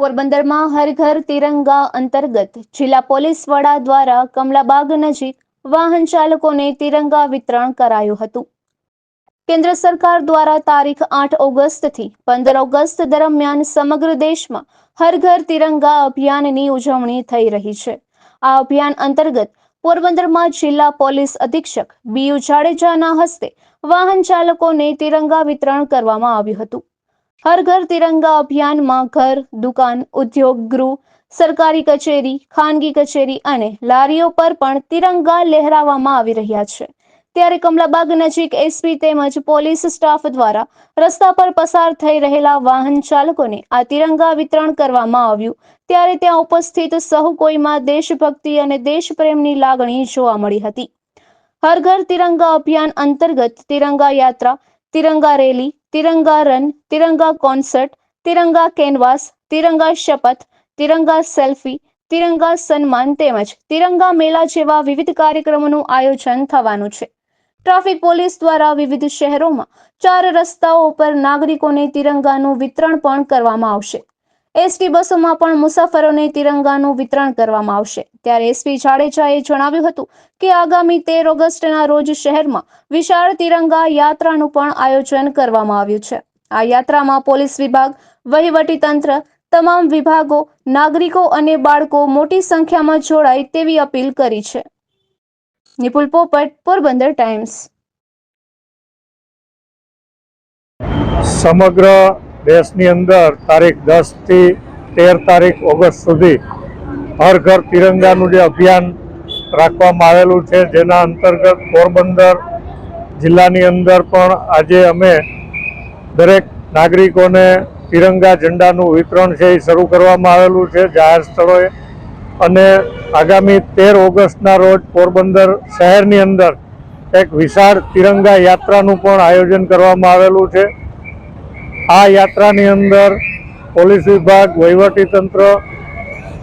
પોરબંદરમાં હર ઘર તિરંગા અંતર્ગત જિલ્લા પોલીસ વડા દ્વારા કમલાબાગ નજીક વાહન ચાલકોને તિરંગા વિતરણ કરાયું હતું. કેન્દ્ર સરકાર દ્વારા તારીખ આઠ ઓગસ્ટથી પંદર ઓગસ્ટ દરમિયાન સમગ્ર દેશમાં હર ઘર તિરંગા અભિયાનની ઉજવણી થઈ રહી છે. આ અભિયાન અંતર્ગત પોરબંદરમાં જિલ્લા પોલીસ અધિક્ષક બીયુ જાડેજાના હસ્તે વાહન ચાલકોને તિરંગા વિતરણ કરવામાં આવ્યું હતું. હર ઘર તિરંગા અભિયાનમાં ઘર, દુકાન, ઉદ્યોગ, ગૃહ, સરકારી કચેરી, ખાનગી કચેરી અને લારીઓ પર પણ તિરંગા લહેરાવવામાં આવી રહ્યા છે. ત્યારે કમલાબાગ નજીક એસપી તેમજ પોલીસ સ્ટાફ દ્વારા રસ્તા પર પસાર થઈ રહેલા વાહન ચાલકોને આ તિરંગા વિતરણ કરવામાં આવ્યું. ત્યારે ત્યાં ઉપસ્થિત સહુ કોઈમાં દેશભક્તિ અને દેશપ્રેમની લાગણી જોવા મળી હતી. હર ઘર તિરંગા અભિયાન અંતર્ગત તિરંગા યાત્રા, તિરંગા રેલી તિરંગા રન તિરંગા કોન્સર્ટ તિરંગા કેનવાસ તિરંગા શપથ તિરંગા સેલ્ફી તિરંગા સન્માન તેમજ તિરંગા મેળા જેવા વિવિધ કાર્યક્રમોનું આયોજન થવાનું છે. ટ્રાફિક પોલીસ દ્વારા વિવિધ શહેરોમાં ચાર રસ્તાઓ પર નાગરિકોને તિરંગાનું વિતરણ પણ કરવામાં આવશે. એસટી બસોમાં પણ મુસાફરોને તિરંગાનું વિતરણ કરવામાં આવશે. ત્યારે એસપી જાડેજાએ જણાવ્યું હતું કે આગામી તેર ઓગસ્ટના રોજ શહેરમાં વિશાળ તિરંગા યાત્રાનું પણ આયોજન કરવામાં આવ્યું છે. આ યાત્રામાં પોલીસ વિભાગ, વહીવટી તંત્ર, તમામ વિભાગો, નાગરિકો અને બાળકો મોટી સંખ્યામાં જોડાય તેવી અપીલ કરી છે. નિપુલ પોપટ, પોરબંદર ટાઈમ્સ. સમગ્ર દેશની અંદર તારીખ દસથી તેર તારીખ ઓગસ્ટ સુધી હર ઘર તિરંગાનું જે અભિયાન રાખવામાં આવેલું છે, જેના અંતર્ગત પોરબંદર જિલ્લાની અંદર પણ આજે અમે દરેક નાગરિકોને તિરંગા ઝંડાનું વિતરણ છે એ શરૂ કરવામાં આવેલું છે જાહેર સ્થળોએ. અને આગામી તેર ઓગસ્ટના રોજ પોરબંદર શહેરની અંદર એક વિશાળ તિરંગા યાત્રાનું પણ આયોજન કરવામાં આવેલું છે. આ યાત્રાની અંદર પોલીસ વિભાગ, વહીવટી તંત્ર,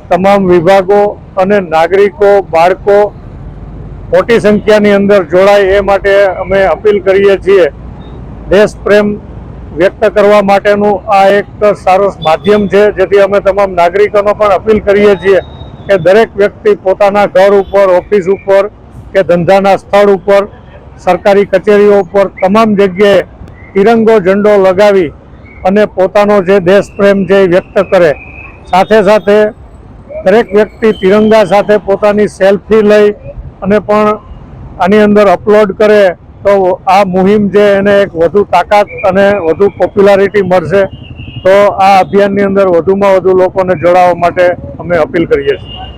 તમામ વિભાગો અને નાગરિકો, બાળકો મોટી સંખ્યાની અંદર જોડાય એ માટે અમે અપીલ કરીએ છીએ. દેશ પ્રેમ વ્યક્ત કરવા માટેનું આ એક સારો માધ્યમ છે, જેથી અમે તમામ નાગરિકોનો પણ અપીલ કરીએ છીએ કે દરેક વ્યક્તિ પોતાના ઘર ઉપર, ઓફિસ ઉપર કે ધંધાના સ્થળ ઉપર, સરકારી કચેરીઓ ઉપર તમામ જગ્યાએ તિરંગો ઝંડો લગાવી અને પોતાનો જે દેશ પ્રેમ છે એ વ્યક્ત કરે, સાથે સાથે દરેક વ્યક્તિ તિરંગા સાથે પોતાની સેલ્ફી લઈ અને પણ આની અંદર અપલોડ કરે, તો આ મુહિમ છે એને એક વધુ તાકાત અને વધુ પોપ્યુલારિટી મળશે, તો આ અભિયાનની અંદર વધુમાં વધુ લોકોને જોડાવા માટે અમે અપીલ કરીએ છીએ.